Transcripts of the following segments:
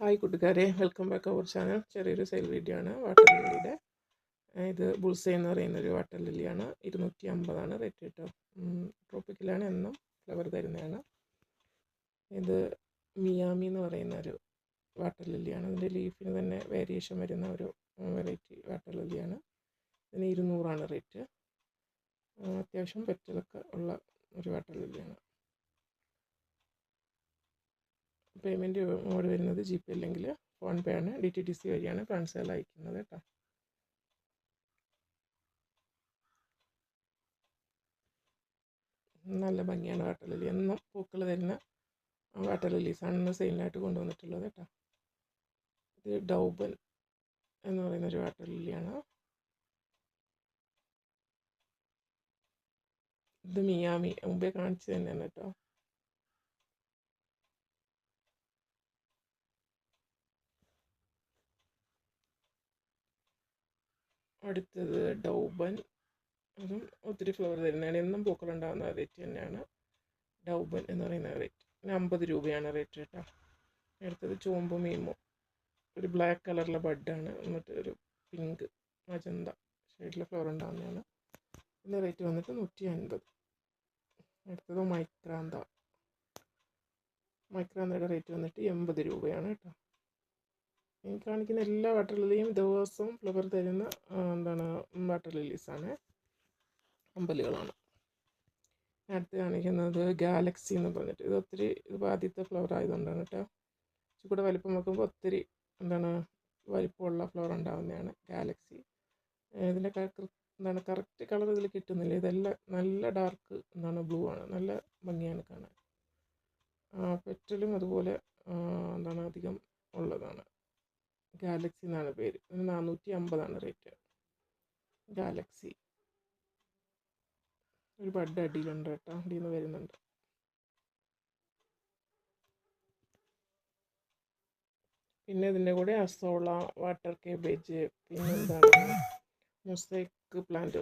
Hi കൂട്ടുകാരെ. Welcome back അവർ channel ചെറിയൊരു sale video ആണ്. വാട്ടർ ലില്ലിയുടെ ഇത് ബുൾസൈ എന്ന് പറയുന്ന ഒരു വാട്ടർ ലില്ലിയാണ് ഇരുന്നൂറ്റി അമ്പതാണ് റേറ്റ് കേട്ടോ ട്രോപ്പിക്കലാണ് എന്നും ഫ്ലവർ തരുന്നതാണ്. ഇത് മിയാമി എന്ന് പറയുന്ന ഒരു വാട്ടർ ലില്ലിയാണ് അതിന്റെ ലീഫിന് തന്നെ വേരിയേഷൻ വരുന്ന ഒരു വെറൈറ്റി വാട്ടർ ലില്ലിയാണ് ഇതിന് ഇരുന്നൂറാണ് റേറ്റ് അത്യാവശ്യം പെറ്റലൊക്കെ ഉള്ള ഒരു വാട്ടർ ലില്ലിയാണ് പേയ്മെന്റ് മോഡ് വരുന്നത് ജി പേ അല്ലെങ്കിൽ ഫോൺ പേ ആണ്. ഡി ടി ടി സി വഴിയാണ് ട്രാൻസ്ഫർ അയക്കുന്നത് കേട്ടോ. നല്ല ഭംഗിയാണ് വാട്ടർ ലില്ലി എന്നും പൂക്കൾ തരുന്ന ലില്ലീസാണ് ഇന്ന് സെയിലായിട്ട് കൊണ്ടുവന്നിട്ടുള്ളത് കേട്ടോ. ഇത് ഡൗബൻ എന്ന് പറയുന്ന ഒരു വാട്ടർ ലില്ലിയാണ് ഇത് മിയാമി മുമ്പേ കാണിച്ചു തന്നെയാണ് കേട്ടോ. അടുത്തത് ഡൗബൻ. അതും ഒത്തിരി ഫ്ലവർ തരുന്നതാണ്. എന്നും പൂക്കളുണ്ടാകുന്ന റേറ്റ് തന്നെയാണ്. ഡൗബൻ എന്ന് പറയുന്ന റേറ്റ് പിന്നെ അമ്പത് രൂപയാണ് റേറ്റ് കേട്ടോ. അടുത്തത് ചുവമ്പ് മീമോ. ഒരു ബ്ലാക്ക് കളറിലെ ബഡാണ് എന്നിട്ട് ഒരു പിങ്ക് മജന്ത ഷെയ്ഡിലെ ഫ്ലവർ ഉണ്ടാകുന്നതാണ് ഇതിന്റെ റേറ്റ് വന്നിട്ട് നൂറ്റി അൻപത് അടുത്തത് മൈക്രാന്ത. മൈക്രാന്തയുടെ റേറ്റ് വന്നിട്ട് എൺപത് രൂപയാണ് കേട്ടോ. കാണിക്കുന്ന എല്ലാ വാട്ടർ ലില്ലിയും ദിവസവും ഫ്ലവർ തരുന്ന എന്താണ് വാട്ടർ ലില്ലീസാണ് അമ്പലുകളാണ്. അടുത്ത് കാണിക്കുന്നത് ഗാലക്സി എന്ന് പറഞ്ഞിട്ട്. ഇത് ഒത്തിരി ഇത് ആദ്യത്തെ ഫ്ലവർ ആയതുകൊണ്ടാണ് കേട്ടോ. കൂടെ വലിപ്പം വെക്കുമ്പോൾ ഒത്തിരി എന്താണ് വലിപ്പമുള്ള ഫ്ലവർ ഉണ്ടാകുന്നതാണ് ഗാലക്സി. ഇതിന്റെ എന്താണ് കറക്റ്റ് കളർ ഇതിൽ കിട്ടുന്നില്ല. ഇതെല്ലാം നല്ല ഡാർക്ക് എന്താണ് ബ്ലൂ ആണ്. നല്ല ഭംഗിയാണ് കാണാൻ. പെറ്റലും അതുപോലെ എന്താണ് അധികം ഉള്ളതാണ്. ഗാലക്സി എന്നാണ് പേര്. നാനൂറ്റി അമ്പതാണ് റേറ്റ് ഗാലക്സി ഒരു ബഡ് അടിയിലുണ്ട് കേട്ടോ. അടിയിൽ നിന്ന് വരുന്നുണ്ട്. പിന്നെ ഇതിന്റെ കൂടെ അസോള വാട്ടർ കേബേജ് പിന്നെ എന്താണ്? മുസൈക്ക് പ്ലാന്റ്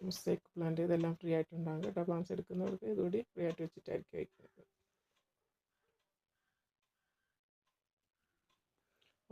മുസൈക്ക് പ്ലാന്റ് ഇതെല്ലാം ഫ്രീ ആയിട്ടുണ്ടാകും കേട്ടോ. പ്ലാന്റ്സ് എടുക്കുന്നവർക്ക് ഇതുകൂടി ഫ്രീ ആയിട്ട് വെച്ചിട്ടായിരിക്കും അയക്കുന്നത്